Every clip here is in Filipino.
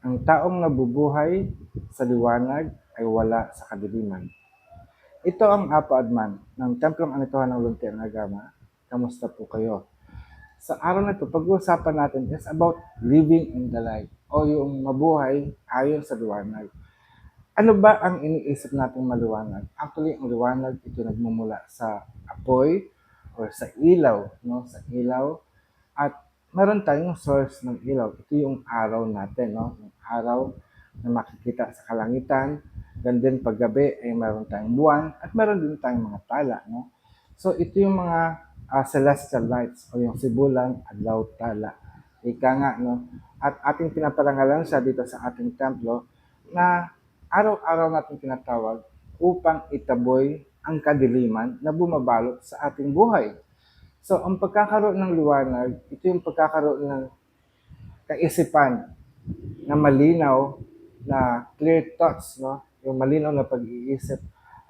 Ang taong nabubuhay sa liwanag ay wala sa kadiliman. Ito ang Apo ng Templong Anituhan ng Luntian Agama. Kamusta po kayo? Sa araw na ito, pag-uusapan natin is about living in the light o yung mabuhay ayon sa liwanag. Ano ba ang iniisip nating maliwanag? Actually, ang liwanag ito nagmumula sa apoy or sa ilaw, no? Sa ilaw at meron tayong source ng ilaw. Ito yung araw natin, no? Yung araw na makikita sa kalangitan. Ganun din paggabi ay meron tayong buwan at meron din tayong mga tala, no? So ito yung mga ah, celestial lights o yung sibulan, adlaw, tala. Ika nga, no? At ating pinaparangalan siya dito sa ating templo na araw-araw natin tinatawag upang itaboy ang kadiliman na bumabalot sa ating buhay. So, ang pagkakaroon ng liwanag, ito yung pagkakaroon ng kaisipan na malinaw, na clear thoughts, no? yung malinaw na pag-iisip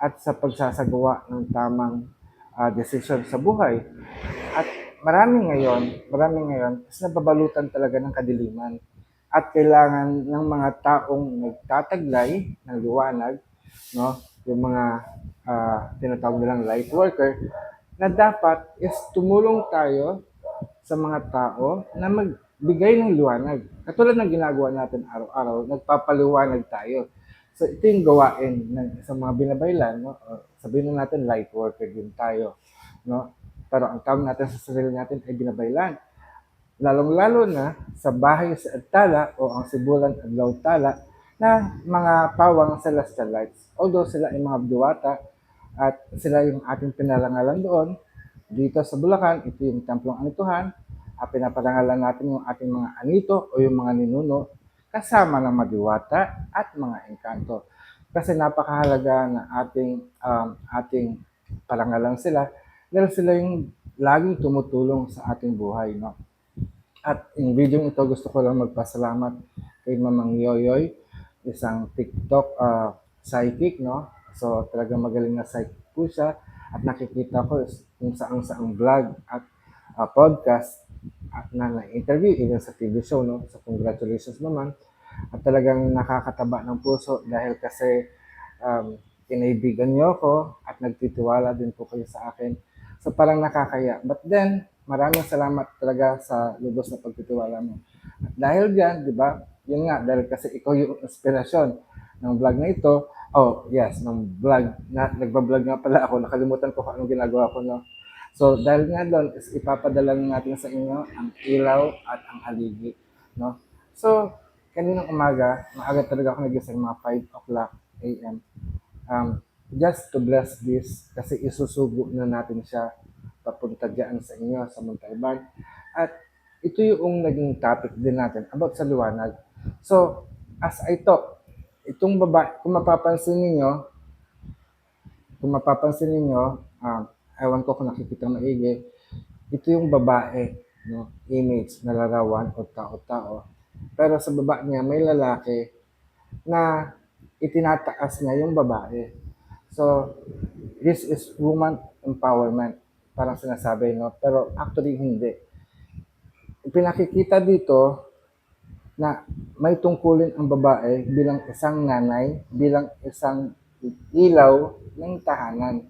at sa pagsasagawa ng tamang ah, desisyon sa buhay. At marami ngayon, marami ngayon, is nababalutan talaga ng kadiliman. At kailangan ng mga taong nagtataglay ng liwanag, no? yung mga ah, tinatawag nilang light worker, na dapat is tumulong tayo sa mga tao na magbigay ng liwanag. Katulad ng ginagawa natin araw-araw, nagpapaliwanag tayo. So ito yung gawain ng sa mga binabaylan, no? Sabihin na natin light worker din tayo, no? Pero ang tawag natin sa sarili natin ay binabaylan. Lalong-lalo na sa bahay sa Adtala o ang Sibulan Adlaw Tala na mga pawang celestial lights. Although sila ay mga diwata at sila yung ating pinarangalan doon, dito sa Bulacan, ito yung Templong Anituhan, at pinaparangalan natin yung ating mga anito o yung mga ninuno kasama ng madiwata at mga engkanto. Kasi napakahalaga na ating um, ating parangalan sila dahil sila yung laging tumutulong sa ating buhay. No? At in video ito, gusto ko lang magpasalamat kay Mamang Yoyoy, isang TikTok uh, psychic, no? So, talagang magaling na psychic po siya. At nakikita ko kung saan saang vlog at uh, podcast at na na-interview, even sa TV show, no? So, congratulations naman. At talagang nakakataba ng puso dahil kasi um, kinaibigan niyo ako at nagtitiwala din po kayo sa akin. So parang nakakaya. But then, maraming salamat talaga sa lubos na pagtitiwala mo. At dahil dyan, di ba, yun nga, dahil kasi ikaw yung inspirasyon ng vlog na ito, oh yes, ng vlog, na, nagbablog nga pala ako, nakalimutan ko kung anong ginagawa ko, no? So dahil nga doon, is ipapadala na natin sa inyo ang ilaw at ang haligi, no? So, kaninang umaga, maaga talaga ako nagising mga 5 o'clock a.m. Um, just to bless this kasi isusugo na natin siya papunta dyan sa inyo sa Montalban. At ito yung naging topic din natin about sa liwanag. So, as I talk, itong baba, kung mapapansin ninyo, kung mapapansin ninyo, um, ewan ko kung nakikita maigi, ito yung babae, no? image na larawan o tao-tao. Pero sa baba niya may lalaki na itinataas niya yung babae. So, this is woman empowerment. Parang sinasabi, no? Pero actually, hindi. Pinakikita dito na may tungkulin ang babae bilang isang nanay, bilang isang ilaw ng tahanan.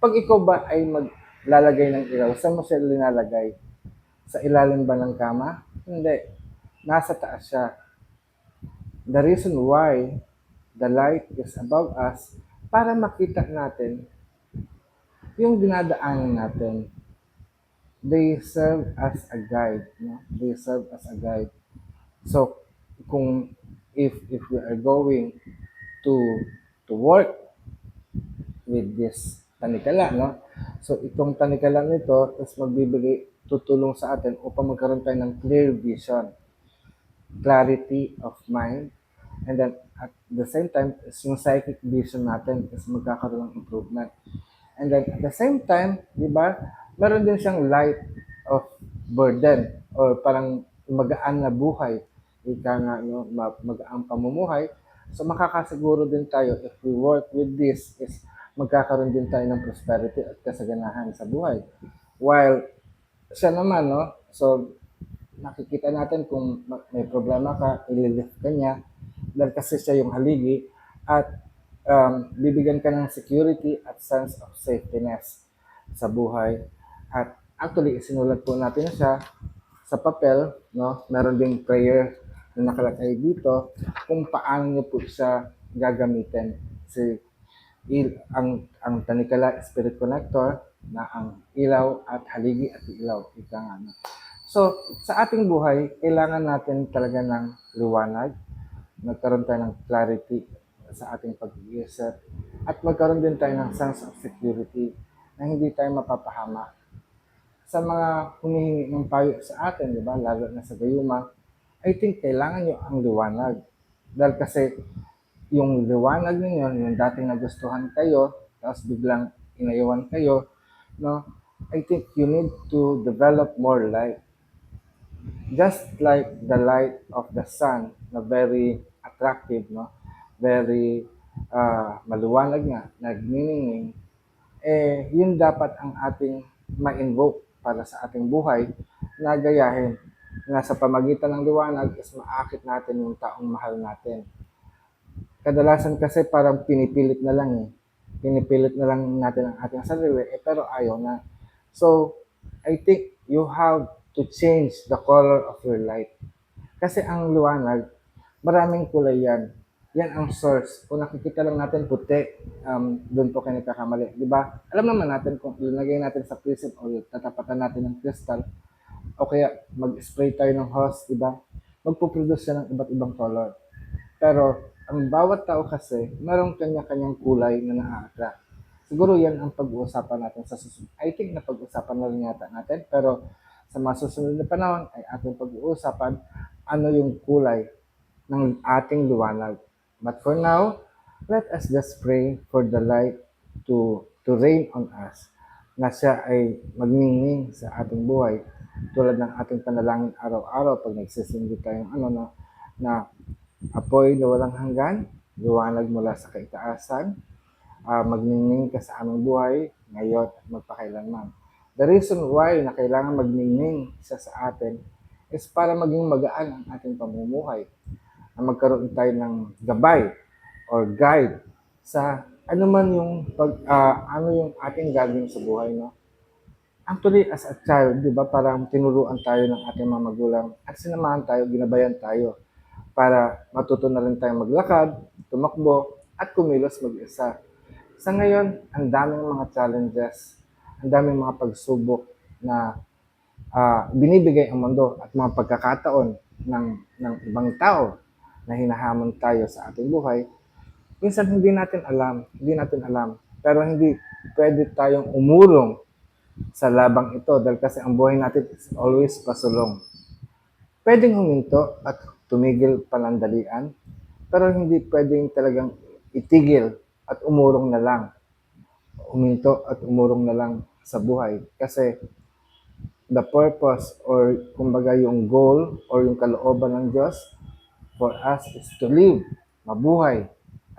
Pag ikaw ba ay maglalagay ng ilaw, saan mo siya linalagay? Sa ilalim ba ng kama? Hindi. Nasa taas siya. The reason why the light is above us para makita natin yung dinadaanan natin. They serve as a guide. No? They serve as a guide. So, kung if if we are going to to work with this tanikala, no? So, itong tanikala nito is magbibigay, tutulong sa atin upang magkaroon tayo ng clear vision, clarity of mind, and then at the same time, yung psychic vision natin is magkakaroon ng improvement. And then at the same time, di ba, meron din siyang light of burden or parang magaan na buhay. Ika nga, no, ma- magaan pamumuhay. So makakasiguro din tayo if we work with this is magkakaroon din tayo ng prosperity at kasaganahan sa buhay. While siya naman, no, so makikita natin kung ma- may problema ka, ililift ka niya dahil kasi siya yung haligi at um, bibigyan ka ng security at sense of safetyness sa buhay. At actually, sinulat po natin na siya sa papel, no? Meron ding prayer na nakalagay dito kung paano niyo po siya gagamitin. Si il, ang ang tanikala spirit connector na ang ilaw at haligi at ilaw ika nga no? So, sa ating buhay, kailangan natin talaga ng liwanag, magkaroon tayo ng clarity sa ating pag-iisip, at magkaroon din tayo ng sense of security na hindi tayo mapapahama sa mga humihingi ng payo sa atin, di ba? Lalo na sa gayuma, I think kailangan nyo ang liwanag. Dahil kasi yung liwanag ninyo, yung dating nagustuhan kayo, tapos biglang inayawan kayo, no? I think you need to develop more light. Just like the light of the sun na very attractive, no? Very ah, maluwanag nga, nagniningning, eh, yun dapat ang ating ma-invoke para sa ating buhay na gayahin na sa pamagitan ng liwanag is maakit natin yung taong mahal natin. Kadalasan kasi parang pinipilit na lang eh. Pinipilit na lang natin ang ating sarili eh, pero ayaw na. So, I think you have to change the color of your light. Kasi ang liwanag, maraming kulay yan. Yan ang source. Kung nakikita lang natin puti, um, doon po kayo nagkakamali. Di ba? Alam naman natin kung ilagay natin sa prism o tatapatan natin ng crystal, o kaya mag-spray tayo ng hose, di ba? Magpuproduce siya ng iba't ibang color. Pero ang bawat tao kasi, merong kanya-kanyang kulay na na-attract. Siguro yan ang pag-uusapan natin sa susunod. I think na pag-uusapan na rin yata natin, pero sa mga susunod na panahon ay ating pag-uusapan ano yung kulay ng ating liwanag. But for now, let us just pray for the light to to reign on us na siya ay magningning sa ating buhay tulad ng ating panalangin araw-araw pag nagsisindi tayong ano na, na apoy na walang hanggan, liwanag mula sa kaitaasan, ah, magningning ka sa aming buhay ngayon at magpakailanman. The reason why na kailangan magningning siya sa atin is para maging magaan ang ating pamumuhay. Na magkaroon tayo ng gabay or guide sa ano man yung pag ah, ano yung ating gagawin sa buhay no. Actually, as a child, di ba, parang tinuruan tayo ng ating mga magulang at sinamahan tayo, ginabayan tayo para matuto na rin tayo maglakad, tumakbo, at kumilos mag-isa. Sa ngayon, ang daming mga challenges, ang daming mga pagsubok na ah, binibigay ang mundo at mga pagkakataon ng, ng ibang tao na hinahamon tayo sa ating buhay, minsan hindi natin alam, hindi natin alam, pero hindi pwede tayong umurong sa labang ito dahil kasi ang buhay natin is always pasulong. Pwedeng huminto at tumigil panandalian, pero hindi pwedeng talagang itigil at umurong na lang. Huminto at umurong na lang sa buhay. Kasi the purpose or kumbaga yung goal or yung kalooban ng Diyos for us is to live, mabuhay.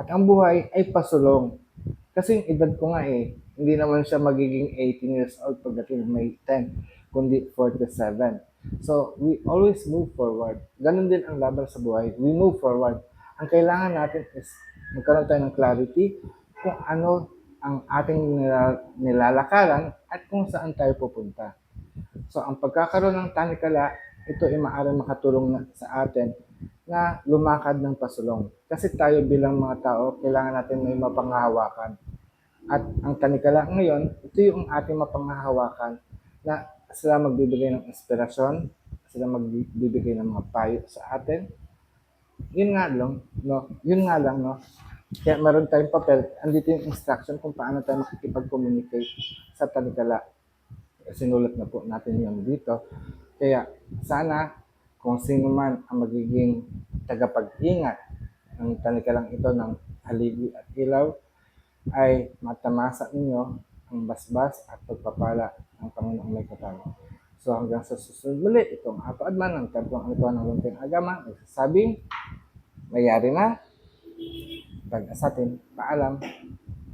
At ang buhay ay pasulong. Kasi yung edad ko nga eh, hindi naman siya magiging 18 years old pagdating May 10, kundi 47. So, we always move forward. Ganon din ang laban sa buhay. We move forward. Ang kailangan natin is magkaroon tayo ng clarity kung ano ang ating nila- nilalakaran at kung saan tayo pupunta. So, ang pagkakaroon ng tanikala, ito ay maaaring makatulong na, sa atin na lumakad ng pasulong. Kasi tayo bilang mga tao, kailangan natin may mapanghahawakan. At ang tanikala ngayon, ito yung ating mapanghahawakan na sila magbibigay ng inspirasyon, sila magbibigay ng mga payo sa atin. Yun nga lang, no? Yun nga lang, no? Kaya meron tayong papel, andito yung instruction kung paano tayo makikipag-communicate sa tanikala sinulat na po natin yun dito. Kaya sana kung sino man ang magiging tagapag-ingat ng tanikalang ito ng haligi at ilaw ay matamasa ninyo ang basbas at pagpapala ng Panginoong may katalo. So hanggang sa susunod muli, itong Apo Adman ng Templong Anituan ng Lumping Agama, nagsasabing, mayari na, pag-asatin, paalam,